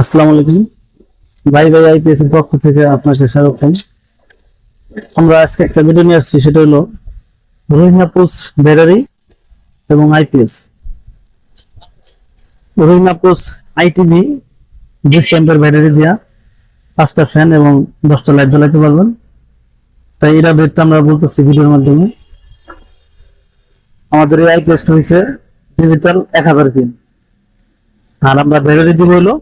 আসসালামু আলাইকুম। ভাই ভাই, আইপিএস এর পক্ষ থেকে আপনাকে স্বাগতম আমরা আজকে একটা ভিডিও নিয়ে আসছি, সেটা হলো রোহিঙ্গা পোস ব্যাটারি এবং আইপিএস। রোহিঙ্গা পোস আইটিভি দুই ক্যাম্পের ব্যাটারি দিয়া পাঁচটা ফ্যান এবং দশটা লাইট জ্বালাতে পারবেন। তাই এটা রেটটা আমরা বলতেছি ভিডিওর মাধ্যমে। আমাদের এই আইপিএসটা হয়েছে ডিজিটাল এক হাজার পিন আর আমরা ব্যাটারি দিব হলো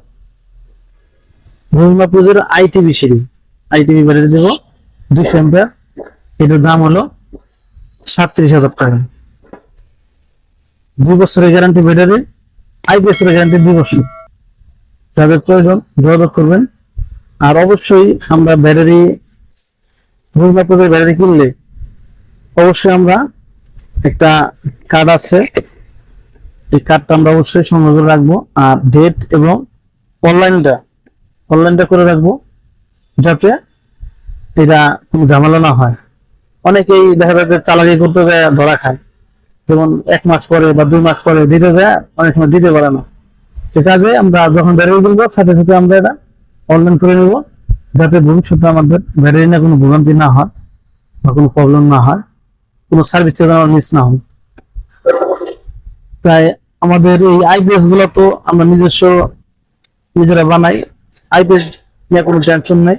রোহিঙ্গা পুজোর আইটিভি সিরিজ আইটিভি ব্যাটারি দেবো। দুই অ্যাম্পিয়ার এটার দাম হলো সাতত্রিশ হাজার টাকা। দুই বছরের গ্যারান্টি ব্যাটারি আইপিএস এর গ্যারান্টি দুই বছর। যাদের প্রয়োজন যোগাযোগ করবেন। আর অবশ্যই আমরা ব্যাটারি রোহিঙ্গা পুজোর ব্যাটারি কিনলে অবশ্যই আমরা একটা কার্ড আছে। এই কার্ডটা আমরা অবশ্যই সংগ্রহ করে রাখব। আর ডেট এবং অনলাইনটা অনলাইনটা করে রাখব, যাতে এটা কোনো ঝামেলা না হয়। অনেকেই দেখা যাচ্ছে চালাকি করতে যায়, ধরা খায়। যেমন এক মাস পরে বা দুই মাস পরে দিতে যায়, অনেক সময় দিতে পারে না। সে কাজে আমরা যখন ব্যাটারি কিনবো সাথে সাথে আমরা এটা অনলাইন করে নেব, যাতে ভবিষ্যতে আমাদের ব্যাটারি না কোনো ভোগান্তি না হয় বা কোনো প্রবলেম না হয়, কোনো সার্ভিস মিস না হয়। তাই আমাদের এই আইপিএসগুলো তো আমরা নিজস্ব নিজেরা বানাই আইপিএস নিয়ে কোনো টেনশন নেই।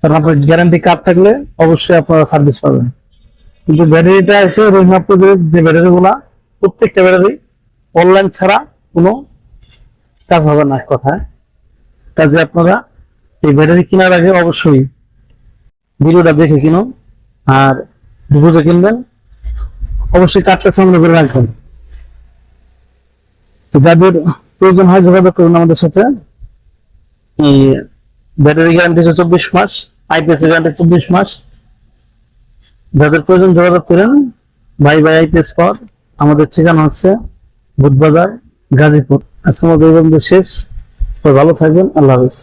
কারণ আপনার গ্যারান্টি কার্ড থাকলে অবশ্যই আপনারা সার্ভিস পাবেন। কিন্তু ব্যাটারিটা এসে রোহিমাপুরের যে ব্যাটারি গুলা, প্রত্যেকটা ব্যাটারি অনলাইন ছাড়া কোনো কাজ হবে না কথায়। কাজে আপনারা এই ব্যাটারি কেনার আগে অবশ্যই ভিডিওটা দেখে কিনুন আর বুঝে কিনবেন। অবশ্যই কার্ডটা সংগ্রহ করে রাখবেন। তো যাদের প্রয়োজন হয় যোগাযোগ করুন আমাদের সাথে। ব্যাটারি গ্যারান্টি হচ্ছে চব্বিশ মাস আইপিএস গ্যারান্টি চব্বিশ মাস। যাদের প্রয়োজন যোগাযোগ করেন, বাই বাই আইপিএস পর আমাদের ঠিকানা হচ্ছে বুধবাজার, গাজীপুর। আজকে আমাদের শেষ। ভালো থাকবেন, আল্লাহ হাফিজ।